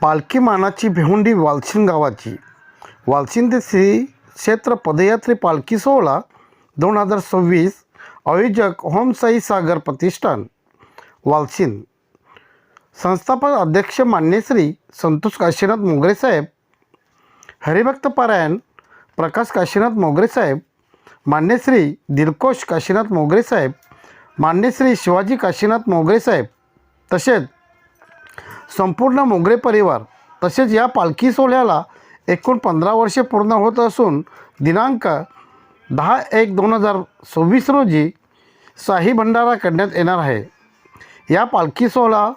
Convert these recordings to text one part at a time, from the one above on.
पालखी मानाची भिवंडी वालचिन गावाची. वालशिन ते श्री क्षेत्र पदयात्री पालखी सोहळा दोन हजार सव्वीस आयोजक होमसाई सागर प्रतिष्ठान वालशिन संस्थापक अध्यक्ष मान्यश्री संतोष काशीनाथ मोगरे साहेब हरिभक्त पारायण प्रकाश काशीनाथ मोगरे साहेब मान्यश्री दिलकोश काशीनाथ मोगरे साहेब मान्यश्री शिवाजी काशीनाथ मोगरे साहेब तसेच संपूर्ण मोगरे परिवार तसेच या पालखी सोहळ्याला एकूण पंधरा वर्षे पूर्ण होत असून दिनांक दहा एक दोन हजार सव्वीस रोजी शाही भंडारा करण्यात येणार आहे. या पालखी सोहळा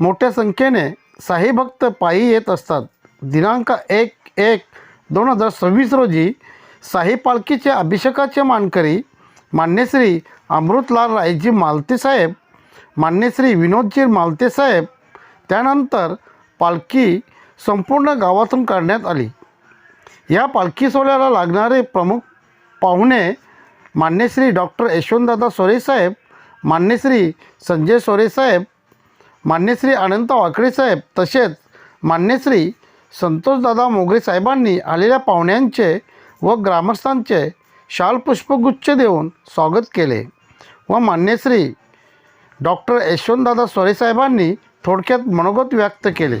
मोठ्या संख्येने साई भक्त पायी येत असतात. दिनांक एक एक दोन हजार सव्वीस रोजी साई पालखीच्या अभिषेकाचे मानकरी मान्यश्री अमृतलाल रायजी मालते साहेब मान्यश्री विनोदजी मालते साहेब त्यानंतर पालखी संपूर्ण गावातून काढण्यात आली. या पालखी सोहळ्याला लागणारे प्रमुख पाहुणे मान्यश्री डॉक्टर यशवंतदादा सोरे साहेब मान्यश्री संजय सोरेसाहेब मान्यश्री अनंत वाकडे साहेब तसेच मान्यश्री संतोषदादा मोगरे साहेबांनी आलेल्या पाहुण्यांचे व ग्रामस्थांचे शालपुष्पगुच्छ देऊन स्वागत केले व मान्यश्री डॉक्टर यशवंतदादा सोरेसाहेबांनी थोडक्यात मनोगत व्यक्त केले.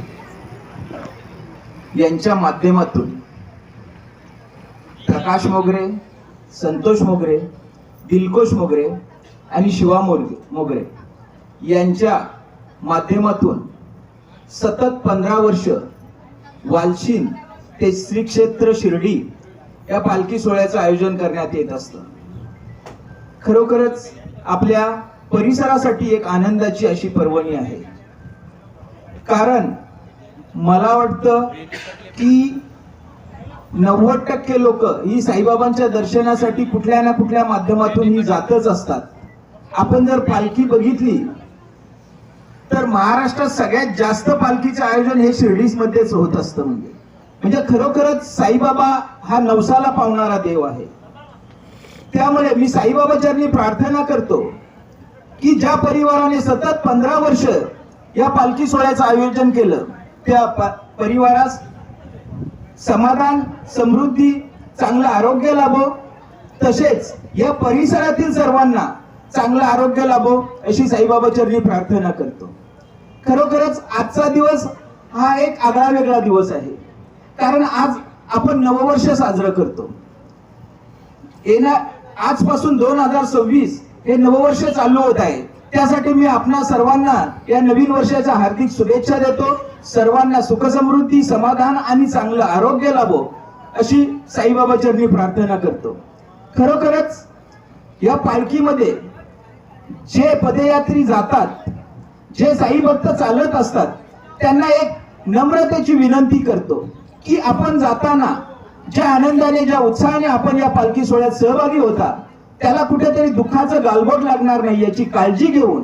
यांच्या माध्यमातून प्रकाश मोगरे संतोष मोगरे दिलकोश मोगरे आणि शिवा मोगरे मोगरे यांच्या माध्यमातून सतत पंधरा वर्ष वालशीन ते श्री क्षेत्र शिर्डी या पालखी सोहळ्याचं आयोजन करण्यात येत असतं. खरोखरच आपल्या परिसरासाठी एक आनंदाची अशी पर्वणी आहे. कारण मला वाटतं की नव्वद टक्के लोक ही साईबाबांच्या दर्शनासाठी कुठल्या ना कुठल्या माध्यमातून ही जातच असतात. आपण जर पालखी बघितली तर महाराष्ट्रात सगळ्यात जास्त पालखीचं आयोजन हे शिर्डीमध्येच होत असतं म्हणजे. म्हणजे खरोखरच साईबाबा हा नवसाला पावणारा देव आहे. त्यामुळे मी साईबाबाच्यांनी प्रार्थना करतो की ज्या परिवाराने सतत पंधरा वर्ष या पालखी सोहळ्याचं आयोजन केलं. त्या परिवारास समाधान समृद्धी चांगलं आरोग्य लाभो. तसेच या परिसरातील सर्वांना चांगलं आरोग्य लाभो अशी साईबाबा चरणी प्रार्थना करतो. खरोखरच आजचा दिवस हा एक आगळा वेगळा दिवस आहे. कारण आज आपण नववर्ष साजरं करतो. येणार आजपासून दोन हजार सव्वीस हे नववर्ष चालू होत आहे. त्यासाठी मी आपणा सर्वांना या नवीन वर्षाच्या हार्दिक शुभेच्छा देतो. सर्वांना सुखसमृद्धी समाधान आणि चांगलं आरोग्य लाभो अशी साईबाबा चरणी प्रार्थना करतो. खरोखरच या पालखीमध्ये जे पदयात्री जातात जे साई भक्त चालत असतात त्यांना एक नम्रतेची विनंती करतो की आपण जाताना ज्या आनंदाने ज्या उत्साहाने आपण या पालखी सोहळ्यात सहभागी होता त्याला कुठेतरी दुःखाचं गालबोट लागणार नाही याची काळजी घेऊन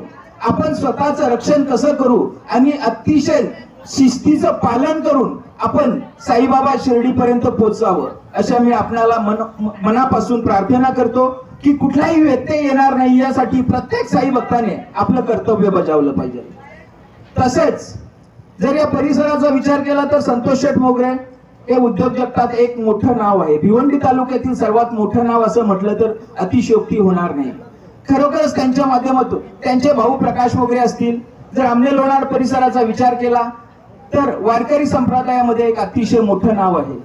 आपण स्वतःचं रक्षण कसं करू आणि अतिशय शिस्तीचं पालन करून आपण साईबाबा शिर्डीपर्यंत पोहोचावं अशा मी आपणाला मन मनापासून प्रार्थना करतो की कुठलाही व्यत्यय येणार नाही यासाठी प्रत्येक साई भक्ताने आपलं कर्तव्य बजावलं पाहिजे. तसेच जर या परिसराचा विचार केला तर संतोष शेठ मोगरे हे उद्योग जगतात एक मोठं नाव आहे. भिवंडी तालुक्यातील सर्वात मोठं नाव असं म्हटलं तर अतिशयोक्ती होणार नाही. खरोखरच त्यांच्या माध्यमातून त्यांचे भाऊ प्रकाश वगैरे असतील जर आमने लोणार परिसराचा विचार केला तर वारकरी संप्रदायामध्ये एक अतिशय मोठं नाव आहे.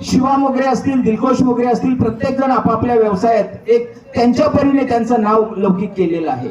शिवा मोगरे असतील दिलकोश मोगरे असतील प्रत्येक जण आपापल्या व्यवसायात एक त्यांच्या परीने त्यांचं नाव लौकिक केलेलं आहे.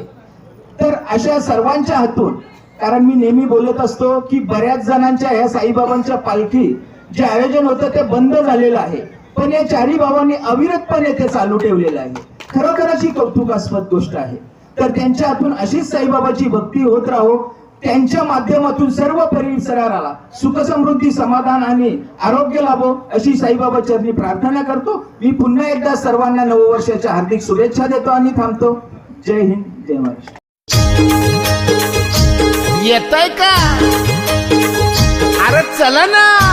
तर अशा सर्वांच्या हातून कारण मी नेहमी बोलत असतो की बऱ्याच जणांच्या ह्या साईबाबांच्या पालखी जे आयोजन होतं ते बंद झालेलं आहे. पण या चारी बाबांनी अविरतपणे ते चालू ठेवलेलं आहे. खरोखर अशी कौतुकास्पद गोष्ट आहे. तर त्यांच्या हातून अशीच साईबाबाची भक्ती होत राहो. त्यांच्या माध्यमातून सर्व परिसराला सुखसमृद्धी समाधान आणि आरोग्य लाभो अशी साईबाबा चरणी प्रार्थना करतो. मी पुन्हा एकदा सर्वांना नववर्षाच्या हार्दिक शुभेच्छा देतो आणि थांबतो. जय हिंद जय महाराष्ट्र. येतय का? अरे चला ना.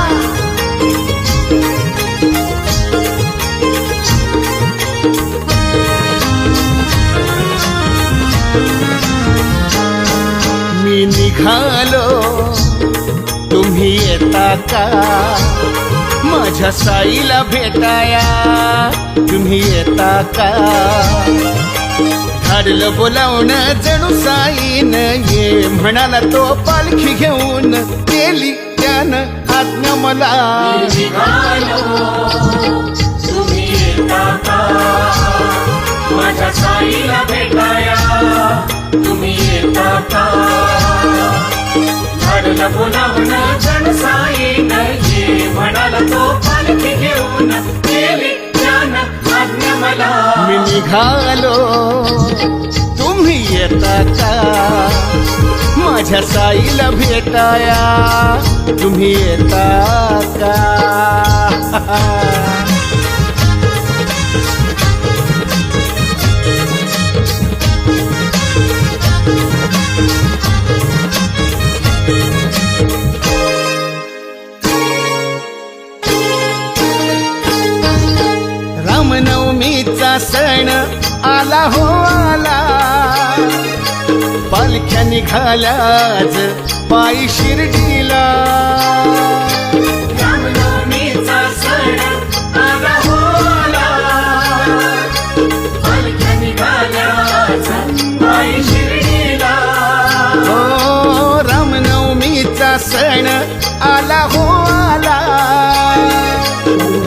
निघालो तुम्ही येता का? माझ्या साईला भेटाया. तुम्ही येता का? धाडलं बोलावणं जणू साईन ये. म्हणाला तो पालखी घेऊन केली त्यानं आज्ञा मला. तुम्ही येता का? माझ्या साईला भेटाया. तुम्ही येता का? झाडलं बोलावणं जण साई ये म्हणाला तो पालखी घेऊन गेली ज्ञान आज्ञा मला. मी निघालो. तुम्ही येता का? माझ्या साईला भेटाया. तुम्ही येता का? सण आला हो आला. पालख्या निघाल्याच पायी शिर्डीला. सण आला हो आला.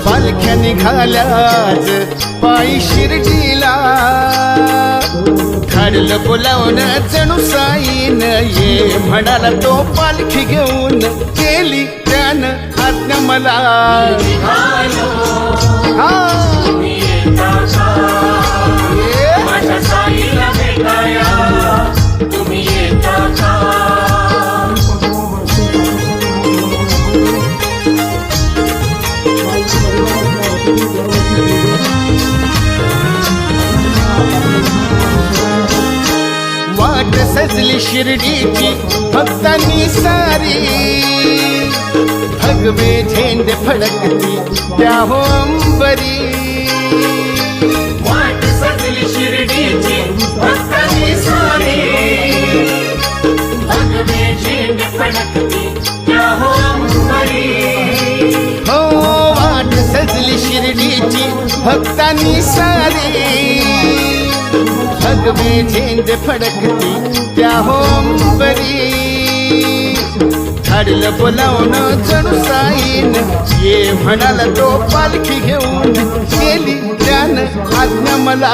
पालख्या निघाल्याच पायी शिर्डीला. धाडलं बोलावणं जणू साईन ये. म्हणाला तो पालखी घेऊन केली त्यानं आज्ञा मला. हा. वाट सजली शिर्डीची भक्तांनी सारी. भगवे झेंडे फडकती त्या हो अंबरी वाट सजली शिर्डीची भक्तांनी सारी. भगवे झेंड फडकती त्या हो अंबरी हो वाट सजली शिर्डीची भक्तांनी सारी. आग में झेंड फडकती त्या हो अंबरी झाडलं बोलावणं जणू साईन ये म्हणाला तो पालखी घेऊन गेली त्यानं आज्ञा मला.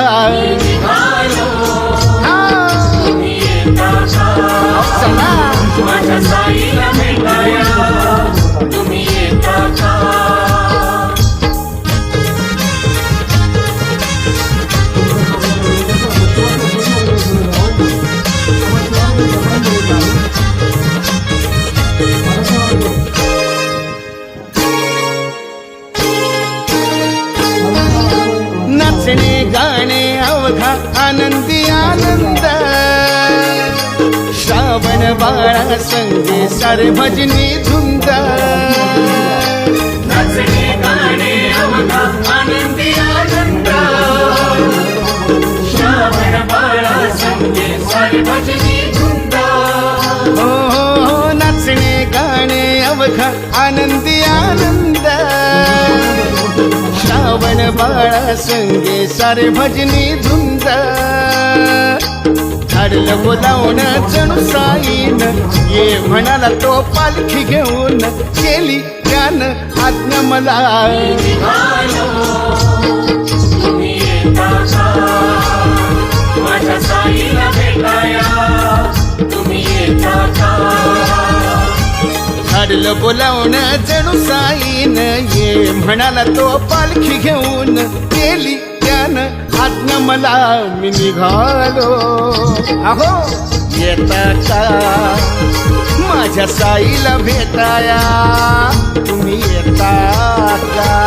बाळा संगे सारे भजनी धुंद आनंदी आनंद श्रावण बाळा संगे सारे भजनी हो हो, हो, नाचणे गाणे अवघा आनंदी आनंद श्रावण बाळा संगे सारे भजनी धुंद झाडलं बोलावणं जणू साईन. ये म्हणाला तो पालखी घेऊन केली त्यानं आज्ञा मला. तुम्ही येता का जणू साईन. ये म्हणाला तो पालखी घेऊन केली आज्ञा मला मी निघालो. अहो. येता का माझ्या साईला भेटाया. तुम्ही येता का